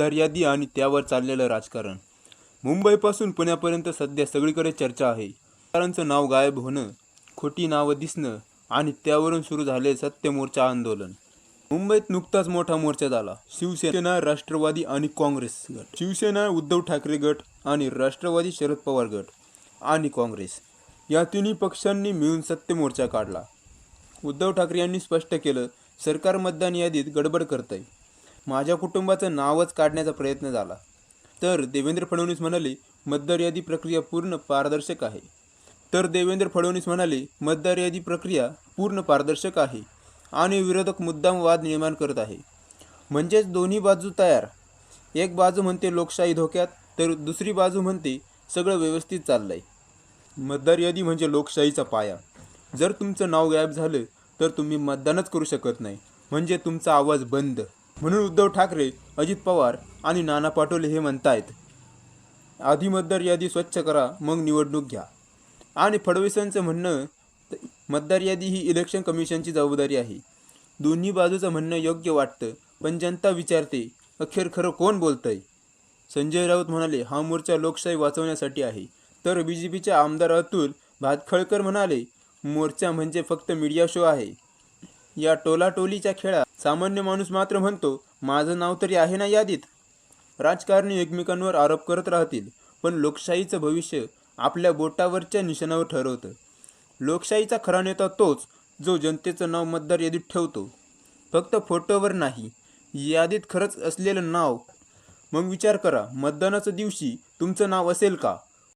मतदार यादी आणि त्यावर चाललेलं राजकारण. मुंबईपासून पुण्यापर्यंत सध्या सगळीकडे चर्चा आहे. मतदारांचं नाव गायब होणं खोटी नावं दिसणं आणि त्यावरून सुरू झाले सत्य मोर्चा आंदोलन. मुंबईत नुकताच मोठा मोर्चा झाला. शिवसेना राष्ट्रवादी आणि काँग्रेस गट. शिवसेना उद्धव ठाकरे गट आणि राष्ट्रवादी शरद पवार गट आणि काँग्रेस या तिन्ही पक्षांनी मिळून सत्य मोर्चा काढला. उद्धव ठाकरे यांनी स्पष्ट केलं सरकार मतदान यादीत गडबड करतंय. माझ्या कुटुंबाचं नावच काढण्याचा प्रयत्न झाला. तर देवेंद्र फडणवीस म्हणाले मतदार यादी प्रक्रिया पूर्ण पारदर्शक आहे. तर देवेंद्र फडणवीस म्हणाले मतदार यादी प्रक्रिया पूर्ण पारदर्शक आहे आणि विरोधक मुद्दाम वाद निर्माण करत आहे. म्हणजेच दोन्ही बाजू तयार. एक बाजू म्हणते लोकशाही धोक्यात तर दुसरी बाजू म्हणते सगळं व्यवस्थित चाललंय. मतदार यादी म्हणजे लोकशाहीचा पाया. जर तुमचं नाव गायब झालं तर तुम्ही मतदानच करू शकत नाही. म्हणजे तुमचा आवाज बंद. म्हणून उद्धव ठाकरे अजित पवार आणि नाना पाटोले हे म्हणतायत आधी मतदार यादी स्वच्छ करा मग निवडणूक घ्या. आणि फडणवीसांचं म्हणणं मतदार यादी ही इलेक्शन कमिशनची जबाबदारी आहे. दोन्ही बाजूचं म्हणणं योग्य वाटतं पण जनता विचारते अखेर खरं कोण बोलतंय? संजय राऊत म्हणाले हा मोर्चा लोकशाही वाचवण्यासाठी आहे. तर बी जे पीचे आमदार अतुल भातखळकर म्हणाले मोर्चा म्हणजे फक्त मीडिया शो आहे. या टोलाटोलीच्या खेळात सामान्य माणूस मात्र म्हणतो माझं नाव तरी आहे ना यादीत? राजकारणी एकमेकांवर आरोप करत राहतील पण लोकशाहीचं भविष्य आपल्या बोटावरच्या निशाणावर ठरवतं. लोकशाहीचा खरा नेता तोच जो जनतेचं नाव मतदार यादीत ठेवतो. फक्त फोटोवर नाही यादीत खरंच असलेलं नाव. मग विचार करा मतदानाच्या दिवशी तुमचं नाव असेल का?